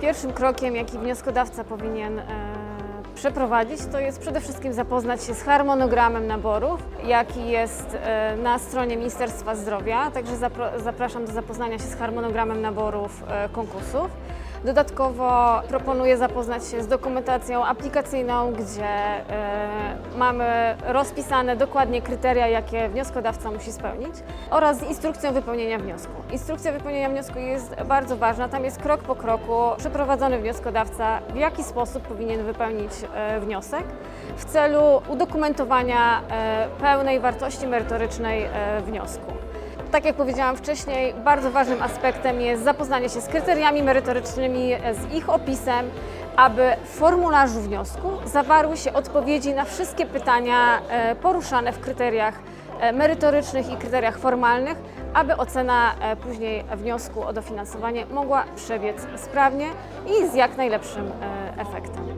Pierwszym krokiem, jaki wnioskodawca powinien e, przeprowadzić, to jest przede wszystkim zapoznać się z harmonogramem naborów, jaki jest e, na stronie Ministerstwa Zdrowia. Także zapraszam do zapoznania się z harmonogramem naborów e, konkursów. Dodatkowo proponuję zapoznać się z dokumentacją aplikacyjną, gdzie mamy rozpisane dokładnie kryteria, jakie wnioskodawca musi spełnić, oraz z instrukcją wypełnienia wniosku. Instrukcja wypełnienia wniosku jest bardzo ważna, tam jest krok po kroku przeprowadzony wnioskodawca, w jaki sposób powinien wypełnić e, wniosek w celu udokumentowania e, pełnej wartości merytorycznej e, wniosku. Tak jak powiedziałam wcześniej, bardzo ważnym aspektem jest zapoznanie się z kryteriami merytorycznymi, z ich opisem, aby w formularzu wniosku zawarły się odpowiedzi na wszystkie pytania e, poruszane w kryteriach e, merytorycznych i kryteriach formalnych, aby ocena e, później wniosku o dofinansowanie mogła przebiec sprawnie i z jak najlepszym efektem.